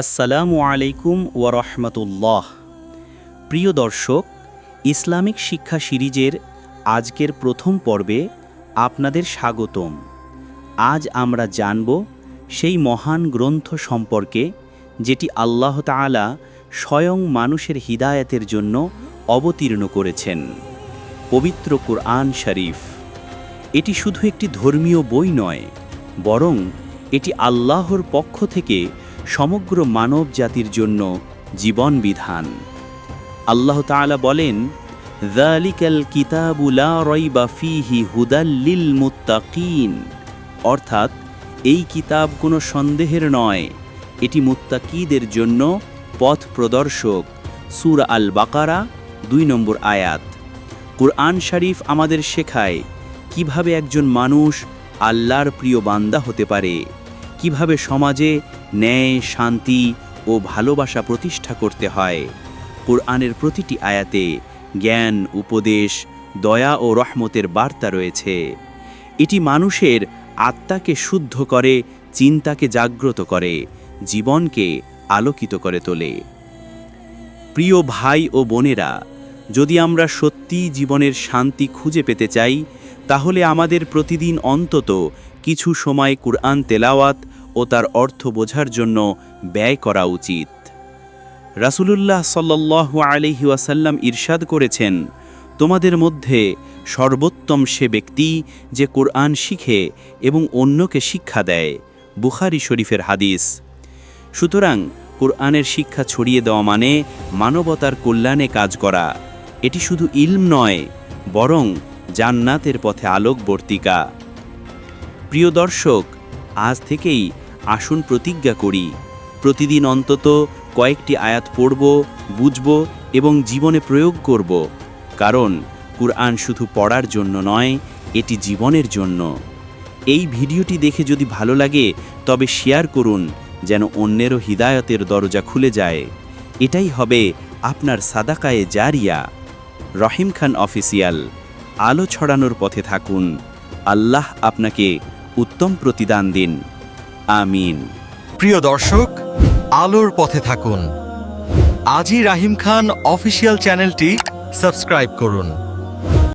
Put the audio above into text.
আসসালামু আলাইকুম ওরহমতুল্লাহ প্রিয় দর্শক, ইসলামিক শিক্ষা সিরিজের আজকের প্রথম পর্বে আপনাদের স্বাগতম। আজ আমরা জানব সেই মহান গ্রন্থ সম্পর্কে যেটি আল্লাহ তাআলা স্বয়ং মানুষের হিদায়াতের জন্য অবতীর্ণ করেছেন। পবিত্র কুরআন শরীফ। এটি শুধু একটি ধর্মীয় বই নয়, বরং এটি আল্লাহর পক্ষ থেকে সমগ্র মানব জাতির জন্য জীবন বিধান। আল্লাহ তাআলা বলেন অর্থাৎ, এই কিতাব কোনো সন্দেহের নয়, এটি মুত্তাকিদের জন্য পথ প্রদর্শক। সুর আল বাকারা দুই নম্বর আয়াত। কুরআন শরীফ আমাদের শেখায় কীভাবে একজন মানুষ আল্লাহর প্রিয় বান্দা হতে পারে, কীভাবে সমাজে ন্যায়, শান্তি ও ভালোবাসা প্রতিষ্ঠা করতে হয়। কোরআনের প্রতিটি আয়াতে জ্ঞান, উপদেশ, দয়া ও রহমতের বার্তা রয়েছে। এটি মানুষের আত্মাকে শুদ্ধ করে, চিন্তাকে জাগ্রত করে, জীবনকে আলোকিত করে তোলে। প্রিয় ভাই ও বোনেরা, যদি আমরা সত্যি জীবনের শান্তি খুঁজে পেতে চাই, তাহলে আমাদের প্রতিদিন অন্তত কিছু সময় কুরআন তেলাওয়াত ও তার অর্থ বোঝার জন্য ব্যয় করা উচিত। রাসূলুল্লাহ সাল্লাল্লাহু আলাইহি ওয়াসাল্লাম ইরশাদ করেছেন, তোমাদের মধ্যে সর্বোত্তম সে ব্যক্তি যে কোরআন শিখে এবং অন্যকে শিক্ষা দেয়। বুখারি শরীফের হাদিস। সুতরাং কোরআনের শিক্ষা ছড়িয়ে দেওয়া মানে মানবতার কল্যাণে কাজ করা। এটি শুধু ইলম নয়, বরং জান্নাতের পথে আলোকবর্তিকা। প্রিয় দর্শক আজ থেকেই আসুন প্রতিজ্ঞা করি। প্রতিদিন অন্তত কয়েকটি আয়াত পড়ব, বুঝব এবং জীবনে প্রয়োগ করব। কারণ কুরআন শুধু পড়ার জন্য নয়, এটি জীবনের জন্য। এই ভিডিওটি দেখে যদি ভালো লাগে, তবে শেয়ার করুন, যেন অন্যেরও হিদায়তের দরজা খুলে যায়। এটাই হবে আপনার সাদাকায়ে জারিয়া। রহিম খান অফিসিয়াল, আলো ছড়ানোর পথে থাকুন। আল্লাহ আপনাকে উত্তম প্রতিদান দিন। আমিন। প্রিয় দর্শক, আলোর পথে থাকুন। আজি রাহিম খান অফিসিয়াল চ্যানেলটি সাবস্ক্রাইব করুন।